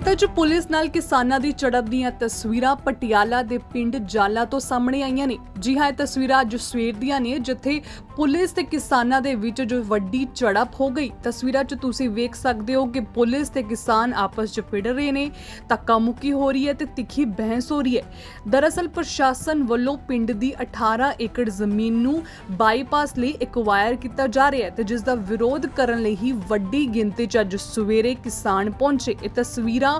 ਖੇਤਾਂ 'ਚ ਪੁਲਿਸ ਨਾਲ ਕਿਸਾਨਾਂ ਦੀ ਝੜਪ ਦੀਆਂ ਤਸਵੀਰਾਂ ਪਟਿਆਲਾ ਦੇ ਪਿੰਡ ਜਾਲਾ ਤੋਂ ਸਾਹਮਣੇ ਆਈਆਂ ਨੇ। ਜੀ ਹਾਂ, ਇਹ ਤਸਵੀਰਾਂ ਅੱਜ ਸਵੇਰ ਦੀਆਂ ਨੇ, ਜਿੱਥੇ ਪੁਲਿਸ ਤੇ ਕਿਸਾਨਾਂ ਦੇ ਵਿੱਚ ਜੋ ਵੱਡੀ ਝੜਪ ਹੋ ਗਈ, ਤਸਵੀਰਾਂ 'ਚ ਤੁਸੀਂ ਵੇਖ ਸਕਦੇ ਹੋ ਕਿ ਪੁਲਿਸ ਤੇ ਕਿਸਾਨ ਆਪਸ 'ਚ ਭਿੜ ਰਹੇ ਨੇ ਧੱਕਾ ਮੁੱਕੀ ਹੋ ਰਹੀ ਹੈ ਤੇ ਤਿੱਖੀ ਬਹਿਸ ਹੋ ਰਹੀ ਹੈ। ਦਰਅਸਲ ਪ੍ਰਸ਼ਾਸਨ ਵੱਲੋਂ ਪਿੰਡ ਦੀ 18 ਏਕੜ ਜ਼ਮੀਨ ਨੂੰ ਬਾਈਪਾਸ ਲਈ ਐਕਵਾਇਰ ਕੀਤਾ ਜਾ ਰਿਹਾ ਹੈ ਤੇ ਜਿਸ ਦਾ ਵਿਰੋਧ ਕਰਨ ਲਈ ਹੀ ਵੱਡੀ ਗਿਣਤੀ 'ਚ ਅੱਜ ਸਵੇਰੇ ਕਿਸਾਨ ਪਹੁੰਚੇ। ਇਹ ਤਸਵੀਰਾਂ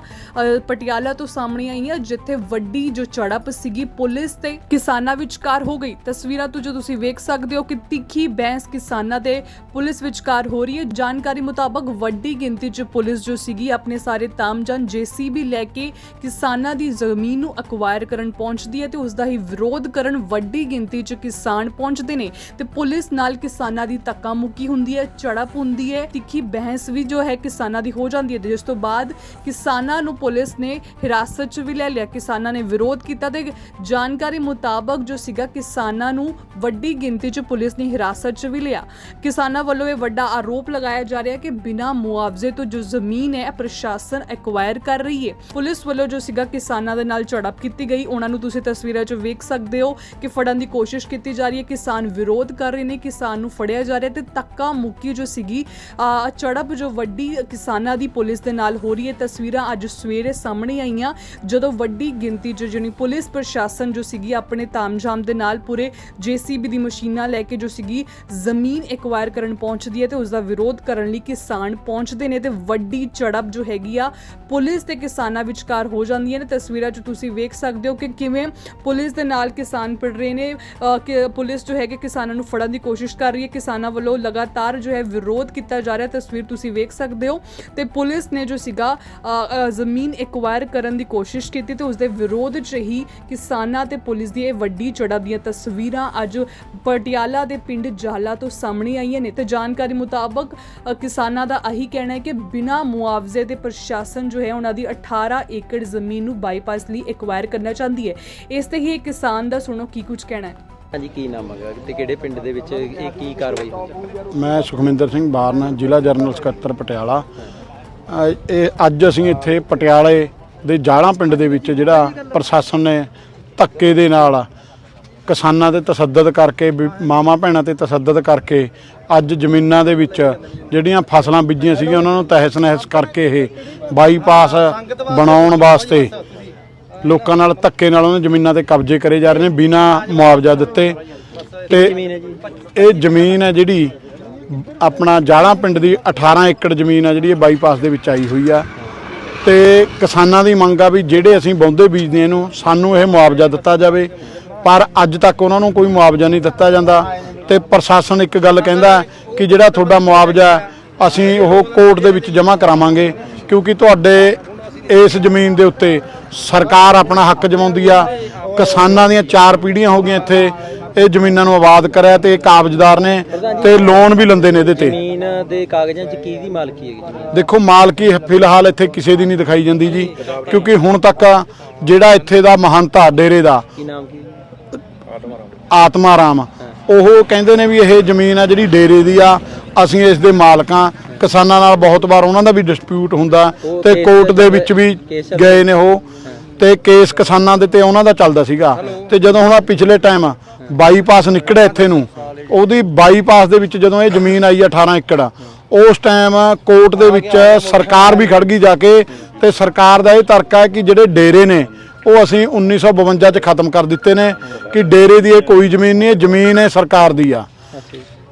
ਪਟਿਆਲਾ ਤੋਂ ਸਾਹਮਣੇ ਆਈਆਂ, ਜਿੱਥੇ ਵੱਡੀ ਜੋ ਝੜਪ ਸੀਗੀ, ਪੁਲਿਸ ਤੇ ਕਿਸਾਨਾਂ ਵਿਚਕਾਰ ਹੋ ਗਈ। ਤਸਵੀਰਾਂ ਤੋਂ ਜੋ ਤੁਸੀਂ ਵੇਖ ਸਕਦੇ ਹੋ ਕਿ ਤਿੱਖੀ ਬਹਿਸ ਕਿਸਾਨਾਂ ਤੇ ਪੁਲਿਸ ਵਿਚਕਾਰ ਹੋ ਰਹੀ ਹੈ। ਜਾਣਕਾਰੀ ਮੁਤਾਬਕ ਵੱਡੀ ਗਿਣਤੀ 'ਚ ਪੁਲਿਸ ਜੋ ਸੀਗੀ, ਆਪਣੇ ਸਾਰੇ ਤਾਮਜਨ ਜੀਸੀਬੀ ਲੈ ਕੇ ਕਿਸਾਨਾਂ ਦੀ ਜ਼ਮੀਨ ਨੂੰ ਅਕਵਾਇਰ ਕਰਨ ਪਹੁੰਚਦੀ ਹੈ ਤੇ ਉਸ ਦਾ ਹੀ ਵਿਰੋਧ ਕਰਨ ਵੱਡੀ ਗਿਣਤੀ 'ਚ ਕਿਸਾਨ ਪਹੁੰਚਦੇ ਨੇ ਤੇ ਪੁਲਿਸ ਨਾਲ ਕਿਸਾਨਾਂ ਦੀ ਧੱਕਾ ਮੁੱਕੀ ਹੁੰਦੀ ਹੈ, ਝੜਪ ਹੁੰਦੀ ਹੈ, ਤਿੱਖੀ ਬਹਿਸ ਵੀ ਜੋ ਹੈ ਕਿਸਾਨਾਂ ਦੀ ਹੋ ਜਾਂਦੀ ਹੈ। ਤੇ ਜਿਸ ਤੋਂ ਬਾਅਦ ਕਿਸਾਨਾਂ ਨੂੰ ਪੁਲਿਸ ਨੇ ਹਿਰਾਸਤ 'ਚ ਵੀ ਲੈ ਲਿਆ, ਕਿਸਾਨਾਂ ਨੇ ਵਿਰੋਧ ਕੀਤਾ ਤੇ ਜਾਣਕਾਰੀ ਮੁਤਾਬਕ ਜੋ ਸੀਗਾ, ਕਿਸਾਨਾਂ ਨੂੰ ਵੱਡੀ ਗਿਣਤੀ 'ਚ ਪੁਲਿਸ ਨੇ ਹਿਰਾਸਤ 'ਚ ਵੀ ਲਿਆ। ਕਿਸਾਨਾਂ ਵੱਲੋਂ ਇਹ ਵੱਡਾ ਆਰੋਪ ਲਗਾਇਆ ਜਾ ਰਿਹਾ ਕਿ ਬਿਨਾਂ ਮੁਆਵਜ਼ੇ ਤੋਂ ਜੋ ਜ਼ਮੀਨ ਹੈ ਪ੍ਰਸ਼ਾਸਨ ਐਕਵਾਇਰ ਕਰ ਰਹੀ ਹੈ। ਪੁਲਿਸ ਵੱਲੋਂ ਜੋ ਸੀਗਾ ਕਿਸਾਨਾਂ ਦੇ ਨਾਲ ਝੜਪ ਕੀਤੀ ਗਈ। ਉਹਨਾਂ ਨੂੰ ਤੁਸੀਂ ਤਸਵੀਰਾਂ 'ਚ ਵੇਖ ਸਕਦੇ ਹੋ ਕਿ ਫੜਨ ਦੀ ਕੋਸ਼ਿਸ਼ ਕੀਤੀ ਜਾ ਰਹੀ ਹੈ। ਕਿਸਾਨ ਵਿਰੋਧ ਕਰ ਰਹੇ ਨੇ ਕਿਸਾਨ ਨੂੰ ਫੜਿਆ ਜਾ ਰਿਹਾ ਤੇ ਧੱਕਾ ਮੁੱਕੀ ਜੋ ਸੀਗੀ ਅ, ਝੜਪ ਜੋ ਵੱਡੀ ਕਿਸਾਨਾਂ ਦੀ ਪੁਲਿਸ ਦੇ ਨਾਲ ਹੋ ਰਹੀ ਹੈ। ਤਸਵੀਰਾਂ ਅੱਜ ਸਵੇਰੇ ਸਾਹਮਣੇ ਆਈਆਂ। ਜਦੋਂ ਵੱਡੀ ਗਿਣਤੀ 'ਚ ਜਿਹੜੀ ਪੁਲਿਸ ਪ੍ਰਸ਼ਾਸਨ ਜੋ ਸੀਗੀ ਆਪਣੇ ਤਾਮਝਾਮ ਦੇ ਨਾਲ ਪੂਰੇ ਜੀਸੀਬੀ ਦੀ ਮਸ਼ੀਨਾਂ ਲੈ ਕੇ ਜੋ ਸੀਗੀ, ਜ਼ਮੀਨ ਐਕਵਾਇਰ ਕਰਨ ਪਹੁੰਚਦੀ ਹੈ ਤੇ ਉਸ ਦਾ ਵਿਰੋਧ ਕਰਨ ਲਈ ਕਿਸਾਨ ਪਹੁੰਚਦੇ ਨੇ ਤੇ ਵੱਡੀ ਝੜਪ ਜੋ ਹੈਗੀ ਆ, ਪੁਲਿਸ ਤੇ ਕਿਸਾਨਾਂ ਵਿਚਕਾਰ ਹੋ ਜਾਂਦੀਆਂ ਨੇ ਤਸਵੀਰਾਂ 'ਚ ਤੁਸੀਂ ਵੇਖ ਸਕਦੇ ਹੋ ਕਿ ਕਿਵੇਂ ਪੁਲਿਸ ਦੇ ਨਾਲ ਕਿਸਾਨ ਭਿੜ ਰਹੇ ਨੇ। ਕਿ ਪੁਲਿਸ ਜੋ ਹੈ ਕਿ ਕਿਸਾਨਾਂ ਨੂੰ ਫੜਨ ਦੀ ਕੋਸ਼ਿਸ਼ ਕਰ ਰਹੀ ਹੈ। ਕਿਸਾਨਾਂ ਵੱਲੋਂ ਲਗਾਤਾਰ ਜੋ ਹੈ ਵਿਰੋਧ ਕੀਤਾ ਜਾ ਰਿਹਾ। ਤਸਵੀਰ ਤੁਸੀਂ ਵੇਖ ਸਕਦੇ ਹੋ ਤੇ ਪੁਲਿਸ ਨੇ ਜੋ ਸੀਗਾ ਜ਼ਮੀਨ ਐਕਵਾਇਰ ਕਰਨ ਦੀ ਕੋਸ਼ਿਸ਼ ਕੀਤੀ ਤੇ ਉਸ ਦੇ ਵਿਰੋਧ 'ਚ ਹੀ ਕਿਸਾਨਾਂ ਤੇ ਪੁਲਿਸ ਦੀ ਇਹ ਵੱਡੀ ਝੜਪ ਦੀਆਂ ਤਸਵੀਰਾਂ ਅੱਜ ਪਟਿਆਲਾ ਦੇ ਪਿੰਡ ਜਾਲਾ ਤੋਂ ਸਾਹਮਣੇ ਆਈਆਂ ਨੇ। ਤੇ ਜਾਣਕਾਰੀ ਮੁਤਾਬਕ ਕਿਸਾਨਾਂ ਦਾ ਆਹੀ ਕਹਿਣਾ ਹੈ ਕਿ ਬਿਨਾਂ ਮੁਆਵਜ਼ੇ ਦੇ ਪ੍ਰਸ਼ਾਸਨ ਜੋ ਹੈ ਉਹਨਾਂ ਦੀ 18 ਏਕੜ ਜ਼ਮੀਨ ਨੂੰ ਬਾਈਪਾਸ ਲਈ ਐਕਵਾਇਰ ਕਰਨਾ ਚਾਹੁੰਦੀ ਹੈ। ਇਸ ਤੇ ਹੀ ਇਹ ਕਿਸਾਨ ਦਾ ਸੁਣੋ ਕੀ ਕੁਝ ਕਹਿਣਾ ਹੈ। ਹਾਂਜੀ ਕੀ ਨਾਮ ਹੈਗਾ? ਤੇ ਕਿਹੜੇ ਪਿੰਡ ਦੇ ਵਿੱਚ ਇਹ ਕੀ ਕਾਰਵਾਈ ਹੋਈ? ਮੈਂ ਸੁਖਮਿੰਦਰ ਸਿੰਘ ਬਾਰਨ ਜ਼ਿਲ੍ਹਾ ਜਰਨਲ ਸਕੱਤਰ ਪਟਿਆਲਾ। ਇਹ ਅੱਜ ਅਸੀਂ ਇੱਥੇ ਪਟਿਆਲੇ ਦੇ ਜਾਲਾਂ ਪਿੰਡ ਦੇ ਵਿੱਚ ਜਿਹੜਾ ਪ੍ਰਸ਼ਾਸਨ ਨੇ ਧੱਕੇ ਦੇ ਨਾਲ ਕਿਸਾਨਾਂ ਤੇ ਤਸੱਦਦ ਕਰਕੇ ਮਾਵਾਂ ਭੈਣਾਂ ਤੇ ਤਸੱਦਦ ਕਰਕੇ ਅੱਜ ਜ਼ਮੀਨਾਂ ਦੇ ਵਿੱਚ ਜਿਹੜੀਆਂ ਫਸਲਾਂ ਬੀਜੀਆਂ ਸੀਗੀਆਂ ਉਹਨਾਂ ਨੂੰ ਤਹਿਸ ਨਹਿਸ ਕਰਕੇ ਇਹ ਬਾਈਪਾਸ ਬਣਾਉਣ ਵਾਸਤੇ ਲੋਕਾਂ ਨਾਲ ਧੱਕੇ ਨਾਲ ਉਹਨਾਂ ਜ਼ਮੀਨਾਂ ਤੇ ਕਬਜ਼ੇ ਕਰੇ ਜਾ ਰਹੇ ਨੇ ਬਿਨਾਂ ਮੁਆਵਜ਼ਾ ਦਿੱਤੇ। ਤੇ ਇਹ ਜ਼ਮੀਨ ਹੈ ਜਿਹੜੀ ਆਪਣਾ ਜਾਲਾ ਪਿੰਡ ਦੀ 18 ਏਕੜ ਜ਼ਮੀਨ ਆ ਜਿਹੜੀ ਇਹ ਬਾਈਪਾਸ ਦੇ ਵਿੱਚ ਆਈ ਹੋਈ ਆ। ਤੇ ਕਿਸਾਨਾਂ ਦੀ ਮੰਗ ਆ ਵੀ ਜਿਹੜੇ ਅਸੀਂ ਬੌਂਦੇ ਬੀਜਦੇ ਇਹਨੂੰ ਸਾਨੂੰ ਇਹ ਮੁਆਵਜ਼ਾ ਦਿੱਤਾ ਜਾਵੇ। ਪਰ ਅੱਜ ਤੱਕ ਉਹਨਾਂ ਨੂੰ ਕੋਈ ਮੁਆਵਜ਼ਾ ਨਹੀਂ ਦਿੱਤਾ ਜਾਂਦਾ ਤੇ ਪ੍ਰਸ਼ਾਸਨ ਇੱਕ ਗੱਲ ਕਹਿੰਦਾ ਕਿ ਜਿਹੜਾ ਤੁਹਾਡਾ ਮੁਆਵਜ਼ਾ ਅਸੀਂ ਉਹ ਕੋਰਟ ਦੇ ਵਿੱਚ ਜਮ੍ਹਾਂ ਕਰਾਵਾਂਗੇ ਕਿਉਂਕਿ ਤੁਹਾਡੇ ਇਸ ਜ਼ਮੀਨ ਦੇ ਉੱਤੇ ਸਰਕਾਰ ਆਪਣਾ ਹੱਕ ਜਮਾਉਂਦੀ ਆ। ਕਿਸਾਨਾਂ ਦੀਆਂ ਚਾਰ ਪੀੜ੍ਹੀਆਂ ਹੋ ਗਈਆਂ ਇੱਥੇ ਇਹ ਜ਼ਮੀਨਾਂ ਨੂੰ ਆਬਾਦ ਕਰਿਆ ਤੇ ਇਹ ਕਾਬਜ਼ਦਾਰ ਨੇ ਤੇ ਲੋਨ ਵੀ ਲੰਦੇ ਨੇ ਇਹਦੇ ਤੇ। ਜ਼ਮੀਨ ਦੇ ਕਾਗਜ਼ਾਂ 'ਚ ਕੀ ਦੀ ਮਾਲਕੀ ਹੈਗੀ ਦੇਖੋ ਮਾਲਕੀ ਫਿਲਹਾਲ ਇੱਥੇ ਕਿਸੇ ਦੀ ਨਹੀਂ ਦਿਖਾਈ ਜਾਂਦੀ ਜੀ ਕਿਉਂਕਿ ਹੁਣ ਤੱਕ ਜਿਹੜਾ ਇੱਥੇ ਦਾ ਮਹੰਤਾ ਡੇਰੇ ਦਾ ਕੀ ਨਾਮ ਕੀ? ਆਤਮਾ ਰਾਮ। ਉਹ ਕਹਿੰਦੇ ਨੇ ਵੀ ਇਹ ਜ਼ਮੀਨ ਆ ਜਿਹੜੀ ਡੇਰੇ ਦੀ ਆ ਅਸੀਂ ਇਸ ਦੇ ਮਾਲਕਾਂ ਕਿਸਾਨਾਂ ਨਾਲ ਬਹੁਤ ਵਾਰ ਉਹਨਾਂ ਦਾ ਵੀ ਡਿਸਪਿਊਟ ਹੁੰਦਾ ਤੇ ਕੋਰਟ ਦੇ ਵਿੱਚ ਵੀ ਗਏ ਨੇ ਉਹ। ਤੇ ਕੇਸ ਕਿਸਾਨਾਂ ਦੇ ਤੇ ਉਹਨਾਂ ਦਾ ਚੱਲਦਾ ਸੀਗਾ। ਤੇ ਜਦੋਂ ਹੁਣ ਪਿਛਲੇ ਟਾਈਮ ਬਾਈਪਾਸ ਨਿਕੜਿਆ ਇੱਥੇ ਨੂੰ। ਉਹਦੀ ਬਾਈਪਾਸ ਦੇ ਵਿੱਚ ਜਦੋਂ ਇਹ ਜ਼ਮੀਨ ਆਈ ਆ 18 ਏਕੜ ਉਸ ਟਾਈਮ ਕੋਰਟ ਦੇ ਵਿੱਚ ਸਰਕਾਰ ਵੀ ਖੜ ਗਈ ਜਾ ਕੇ ਤੇ ਸਰਕਾਰ ਦਾ ਇਹ ਤਰਕ ਹੈ ਕਿ ਜਿਹੜੇ ਡੇਰੇ ਨੇ ਉਹ ਅਸੀਂ 1952 ਚ ਖਤਮ ਕਰ ਦਿੱਤੇ ਨੇ ਕਿ ਡੇਰੇ ਦੀ ਇਹ ਕੋਈ ਜ਼ਮੀਨ ਨਹੀਂ ਇਹ ਜ਼ਮੀਨ ਹੈ ਸਰਕਾਰ ਦੀ ਆ।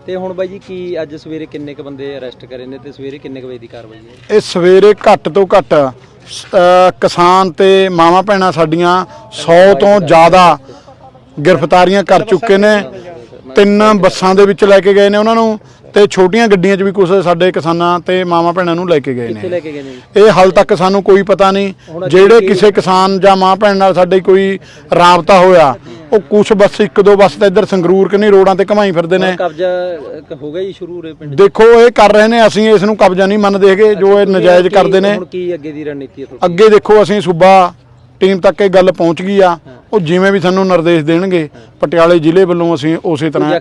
ਤੇ ਹੁਣ ਬਾਈ ਜੀ ਕੀ ਅੱਜ ਸਵੇਰੇ ਕਿੰਨੇ ਕ ਬੰਦੇ ਅਰੈਸਟ ਕਰੇ ਨੇ ਤੇ ਸਵੇਰੇ ਕਿੰਨੇ ਕ ਵਜੇ ਦੀ ਕਾਰਵਾਈ ਹੈ? ਇਹ ਸਵੇਰੇ ਘੱਟ ਤੋਂ ਘੱਟ ਕਿਸਾਨ ਤੇ ਮਾਵਾਂ ਭੈਣਾਂ ਸਾਡੀਆਂ 100 ਤੋਂ ਜ਼ਿਆਦਾ ਗ੍ਰਿਫਤਾਰੀਆਂ ਕਰ ਚੁੱਕੇ ਨੇ। ਤਿੰਨ ਬੱਸਾਂ ਦੇ ਵਿੱਚ ਲੈ ਕੇ ਗਏ ਨੇ ਉਹਨਾਂ ਨੂੰ। ਤੇ ਛੋਟੀਆਂ ਗੱਡੀਆਂ 'ਚ ਵੀ ਕੁਝ ਸਾਡੇ ਕਿਸਾਨਾਂ ਤੇ ਮਾਵਾਂ ਭੈਣਾਂ ਨੂੰ ਲੈ ਕੇ ਗਏ ਕਿੱਥੇ ਨੇ ਲੈ ਕੇ ਗਏ ਨੇ? ਜੀ? ਇਹ ਹਾਲ ਤੱਕ ਸਾਨੂੰ ਕੋਈ ਪਤਾ ਨਹੀਂ ਜਿਹੜੇ ਕਿਸੇ ਕਿਸਾਨ ਜਾਂ ਮਾਂ ਭੈਣ ਨਾਲ ਸਾਡੇ ਕੋਈ ਰਾਬਤਾ ਹੋਇਆ ਉਹ ਕੁਝ ਬੱਸ ਇੱਕ ਦੋ ਬੱਸ ਤਾਂ ਇੱਧਰ ਸੰਗਰੂਰ ਕਿੰਨੀ ਰੋਡਾਂ ਤੇ ਘਮਾਈ ਫਿਰਦੇ ਨੇ। ਕਬਜ਼ਾ ਅ, ਹੋ ਗਿਆ ਜੀ ਸ਼ੁਰੂ ਉਰੇ ਪਿੰਡ 'ਚ? ਦੇਖੋ ਇਹ ਕਰ ਰਹੇ ਨੇ ਅਸੀਂ ਇਸ ਨੂੰ ਕਬਜ਼ਾ ਨਹੀਂ ਮੰਨਦੇ ਹੈਗੇ ਜੋ ਇਹ ਨਜਾਇਜ਼ ਕੀ- ਕਰਦੇ ਨੇ। ਹੁਣ ਕੀ ਅੱਗੇ ਦੀ ਰਣਨੀਤੀ ਹੈ ਤੁਹਾਡੀ? ਅੱਗੇ ਦੇਖੋ ਅਸੀਂ ਸੂਬਾ ਟੀਮ ਤੱਕ ਇਹ ਗੱਲ ਪਹੁੰਚ ਗਈ ਆ। ਉਹ ਜਿਵੇਂ ਵੀ ਸਾਨੂੰ ਨਿਰਦੇਸ਼ ਦੇਣਗੇ ਪਟਿਆਲੇ ਜ਼ਿਲ੍ਹੇ ਵੱਲੋਂ ਅਸੀਂ ਉਸੇ ਤਰ੍ਹਾਂ?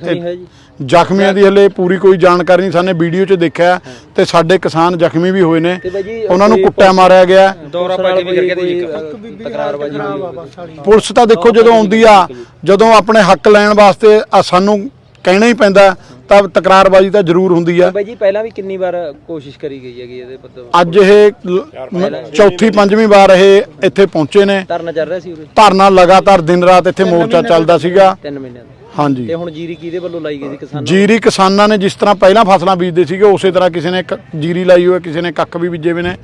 ਜ਼ਖਮੀਆਂ ਦੀ ਹਲੇ ਪੂਰੀ ਕੋਈ ਜਾਣਕਾਰੀ ਨਹੀਂ ਸਾਨੇ ਵੀਡੀਓ 'ਚ ਦੇਖਿਆ ਤੇ ਸਾਡੇ ਕਿਸਾਨ ਜ਼ਖਮੀ ਵੀ ਹੋਏ ਨੇ। ਉਹਨਾਂ ਨੂੰ ਕੁੱਟਿਆ ਮਾਰਿਆ ਗਿਆ। ਦੌਰਾ ਵੀ ਕਰਕੇ ਤਕਰਾਰਬਾਜੀ ਪੁਲਿਸ ਤਾਂ ਦੇਖੋ ਜਦੋਂ ਆਉਂਦੀ ਆ ਜਦੋਂ ਆਪਣੇ ਹੱਕ ਲੈਣ ਵਾਸਤੇ ਆ ਸਾਨੂੰ ਕਹਿਣਾ ਹੀ ਪੈਂਦਾ ਤਾਂ ਤਕਰਾਰਬਾਜ਼ੀ ਤਾਂ ਜ਼ਰੂਰ ਹੁੰਦੀ ਆ। ਬਾਈ ਜੀ ਪਹਿਲਾਂ ਵੀ ਕਿੰਨੀ ਵਾਰ ਕੋਸ਼ਿਸ਼ ਕਰੀ ਗਈ ਹੈਗੀ ਇਹਦੇ ਮਤਲਬ? ਅੱਜ ਇਹ ਲ- ਚੌਥੀ ਪੰਜਵੀਂ ਵਾਰ ਇਹ ਇੱਥੇ ਪਹੁੰਚੇ ਨੇ। ਧਰਨਾ ਚੱਲ ਰਿਹਾ ਸੀ ਉਰੇ? ਧਰਨਾ ਲਗਾਤਾਰ ਦਿਨ ਰਾਤ ਇੱਥੇ ਮੋਰਚਾ ਚੱਲਦਾ ਸੀਗਾ। 3 ਮਹੀਨਿਆਂ ਦਾ। ਹਾਂਜੀ। ਤੇ ਹੁਣ ਜੀਰੀ ਕਿਹਦੇ ਵੱਲੋਂ ਲਾਈ ਗਈ ਸੀ ਕਿਸਾਨਾਂ ਜੀਰੀ ਕਿਸਾਨਾਂ ਨੇ ਜਿਸ ਤਰ੍ਹਾਂ ਪਹਿਲਾਂ ਫਸਲਾਂ ਬੀਜਦੇ ਸੀਗੇ ਉਸੇ ਤਰ੍ਹਾਂ ਕਿਸੇ ਨੇ ਕ- ਜੀਰੀ ਲਾਈ ਹੋਈ ਹੈ ਕਿਸੇ ਨੇ ਕੱਖ ਵੀ ਬੀਜੇ ਹੋਏ ਨੇ।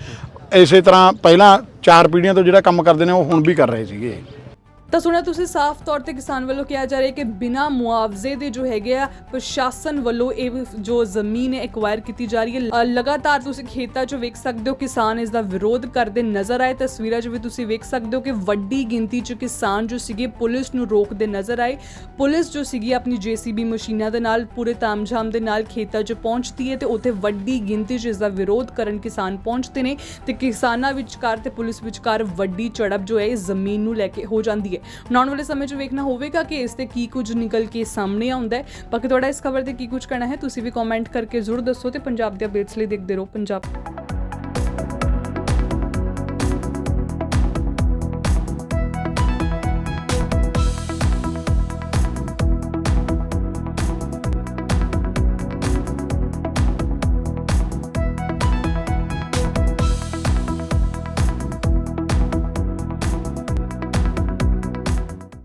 ਇਸੇ ਤਰ੍ਹਾਂ ਪਹਿਲਾਂ ਚਾਰ ਪੀੜ੍ਹੀਆਂ ਤੋਂ ਜਿਹੜਾ ਕੰਮ ਕਰਦੇ ਨੇ ਉਹ ਹੁਣ ਵੀ ਕਰ ਰਹੇ ਸੀਗੇ। ਤਾਂ ਸੁਣਿਆ ਤੁਸੀਂ ਸਾਫ਼ ਤੌਰ ਤੇ ਕਿਸਾਨ ਵੱਲੋਂ ਕਿਹਾ ਜਾ ਰਿਹਾ ਕਿ ਬਿਨਾਂ ਮੁਆਵਜ਼ੇ ਦੇ ਜੋ ਹੈਗੇ ਆ ਪ੍ਰਸ਼ਾਸਨ ਵੱਲੋਂ ਇਹ ਜੋ ਜ਼ਮੀਨ ਹੈ ਐਕਵਾਇਰ ਕੀਤੀ ਜਾ ਰਹੀ ਹੈ। ਅ, ਲਗਾਤਾਰ ਤੁਸੀਂ ਖੇਤਾਂ 'ਚ ਵੇਖ ਸਕਦੇ ਹੋ ਕਿਸਾਨ ਇਸ ਦਾ ਵਿਰੋਧ ਕਰਦੇ ਨਜ਼ਰ ਆਏ ਤਸਵੀਰਾਂ 'ਚ ਵੀ ਤੁਸੀਂ ਵੇਖ ਸਕਦੇ ਹੋ ਕਿ ਵੱਡੀ ਗਿਣਤੀ 'ਚ ਕਿਸਾਨ ਜੋ ਸੀਗੇ ਪੁਲਿਸ ਨੂੰ ਰੋਕਦੇ ਨਜ਼ਰ ਆਏ। ਪੁਲਿਸ ਜੋ ਸੀਗੀ ਆਪਣੀ ਜੀਸੀਬੀ ਮਸ਼ੀਨਾਂ ਦੇ ਨਾਲ ਪੂਰੇ ਤਾਮਝਾਮ ਦੇ ਨਾਲ ਖੇਤਾਂ 'ਚ ਪਹੁੰਚਦੀ ਹੈ ਤੇ ਉੱਥੇ ਵੱਡੀ ਗਿਣਤੀ 'ਚ ਇਸ ਦਾ ਵਿਰੋਧ ਕਰਨ ਕਿਸਾਨ ਪਹੁੰਚਦੇ ਨੇ ਤੇ ਕਿਸਾਨਾਂ ਵਿਚਕਾਰ ਤੇ ਪੁਲਿਸ ਵਿਚਕਾਰ ਵੱਡੀ ਝੜਪ ਜੋ ਹੈ ਇਸ ਜ਼ਮੀਨ ਨੂੰ ਲੈ ਕੇ ਹੋ ਜਾਂਦੀ ਹੈ। ਹੁਣ ਆਉਣ ਵਾਲੇ ਸਮੇਂ 'ਚ ਵੇਖਣਾ ਹੋਵੇਗਾ ਕਿ ਇਸ ਤੇ ਕੀ ਕੁਝ ਨਿਕਲ ਕੇ ਸਾਹਮਣੇ ਆਉਂਦਾ ਹੈ। ਬਾਕੀ ਤੁਹਾਡਾ ਇਸ ਖਬਰ ਤੇ ਕੀ ਕੁਝ ਕਹਿਣਾ ਹੈ, ਤੁਸੀਂ ਵੀ ਕਮੈਂਟ ਕਰਕੇ ਜ਼ਰੂਰ ਦੱਸੋ ਤੇ ਪੰਜਾਬ ਦੇ ਅਪਡੇਟਸ ਲਈ ਦੇਖਦੇ ਰਹੋ ਪੰਜਾਬ।